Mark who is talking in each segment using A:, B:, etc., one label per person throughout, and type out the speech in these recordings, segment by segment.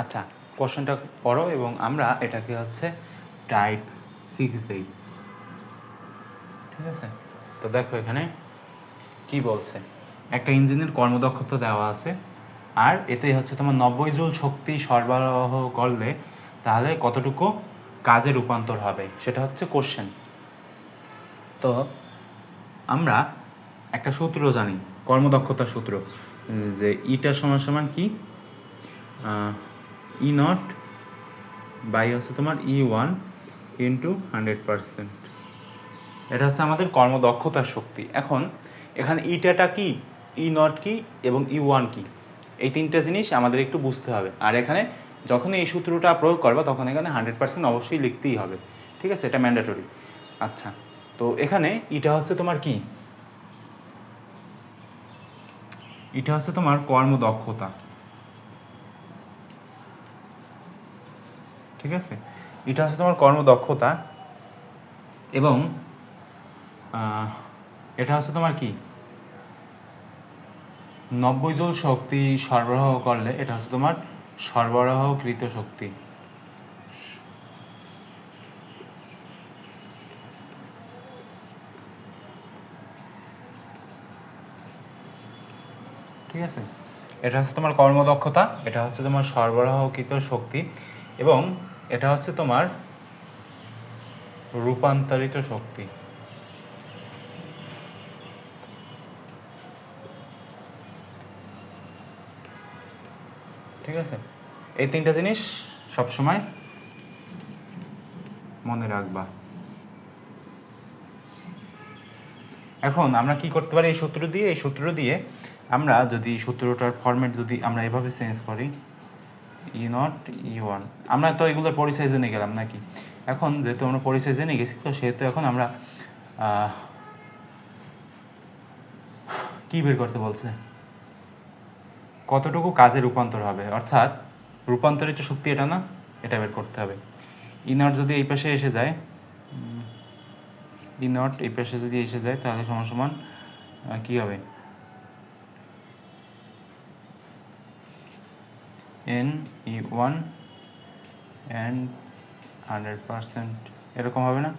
A: আচ্ছা কোশ্চেনটা পড়ো এবং আমরা এটাকে হচ্ছে টাইপ সিক্স দেই। ঠিক আছে? তো দেখো এখানে কি বলছে? একটা ইঞ্জিনের কর্মদক্ষতা দেওয়া আছে, আর এতে হচ্ছে তোমার নব্বই জুল শক্তি সরবরাহ করলে তাহলে কতটুকু কাজে রূপান্তর হবে? সেটা হচ্ছে কোশ্চেন তো আমরা একটা সূত্র জানি কর্মদক্ষতার সূত্র, যে ইটা সমান সমান কি? ই নট বাই হচ্ছে তোমার E one into hundred percent এটা হচ্ছে আমাদের কর্মদক্ষতার শক্তি। এখন এখানে ইটাটা কি? ই নট কি এবং ই ওয়ান কি? এই তিনটা জিনিস আমাদের একটু বুঝতে হবে। আর এখানে যখন এই সূত্রটা প্রয়োগ করবা, তখন এখানে হান্ড্রেড পার্সেন্ট অবশ্যই লিখতেই হবে। ঠিক আছে? এটা ম্যান্ডেটরি আচ্ছা তো এখানে ইটা হচ্ছে তোমার কি? এটা হচ্ছে তোমার কর্মদক্ষতা। ঠিক আছে? এটা হচ্ছে তোমার কর্মদক্ষতা এবং এটা হচ্ছে তোমার কি? নব্বই জুল শক্তি সরবরাহ করলে এটা হচ্ছে তোমার সরবরাহকৃত শক্তি। ঠিক আছে? এটা হচ্ছে তোমার কর্মদক্ষতা, এটা হচ্ছে তোমার সরবরাহকৃত শক্তি এবং এটা হচ্ছে তোমার রূপান্তরিত শক্তি। ঠিক আছে? এই তিনটা জিনিস সবসময় মনে রাখবা। এখন আমরা কি করতে পারি এই সূত্র দিয়ে? এই সূত্র দিয়ে আমরা যদি, সূত্রটার ফরম্যাট যদি আমরা এভাবে চেঞ্জ করি ই নট ই ওয়ান আমরা তো এগুলোর পরিচয় জেনে গেলাম নাকি? এখন যেহেতু আমরা পরিচয় জেনে গেছি, তো সেহেতু এখন আমরা কি বের করতে বলছে? কতটুকু কাজে রূপান্তর হবে? অর্থাৎ রূপান্তরিত শক্তি এটা না, এটা বের করতে হবে। ই নট যদি এই পাশে এসে যায় ই নট এই পাশে যদি এসে যায়, তাহলে সমান সমান কি হবে? N E one and hundred এরকম হবে না?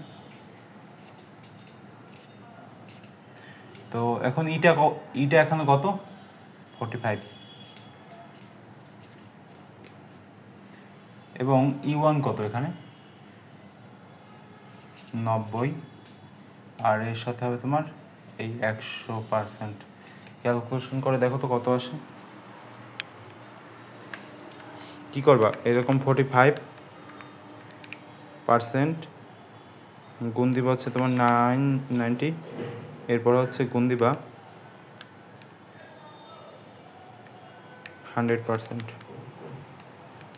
A: তো এখন ইটা ইটা এখন কত? ফোর্টি ফাইভ এবং ই ওয়ান কত এখানে? নব্বই। আর এর সাথে হবে তোমার এই একশো পার্সেন্ট ক্যালকুলেশন করে দেখো তো কত আসে? কি করবা? এরকম ফোর্টি ফাইভ পার্সেন্ট গুণ দিবা হচ্ছে তোমার নাইন নাইনটি এরপর হচ্ছে গুণ দিবা হান্ড্রেড পার্সেন্ট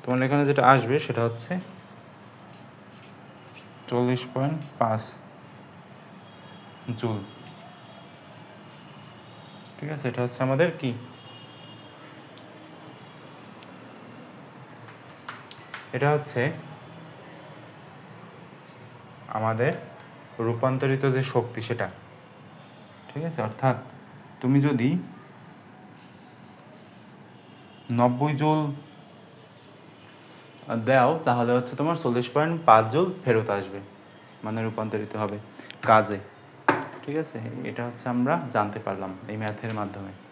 A: তোমার এখানে যেটা আসবে সেটা হচ্ছে চল্লিশ পয়েন্ট পাঁচ জুল। ঠিক আছে, এটা হচ্ছে আমাদের কি? এটা হচ্ছে আমাদের রূপান্তরিত যে শক্তি সেটা। ঠিক আছে? অর্থাৎ তুমি যদি নব্বই জোল দাও, তাহলে হচ্ছে তোমার চল্লিশ পয়েন্ট পাঁচ জোল ফেরত আসবে মানে রূপান্তরিত হবে কাজে। ঠিক আছে? এটা হচ্ছে আমরা জানতে পারলাম এই ম্যাথের মাধ্যমে।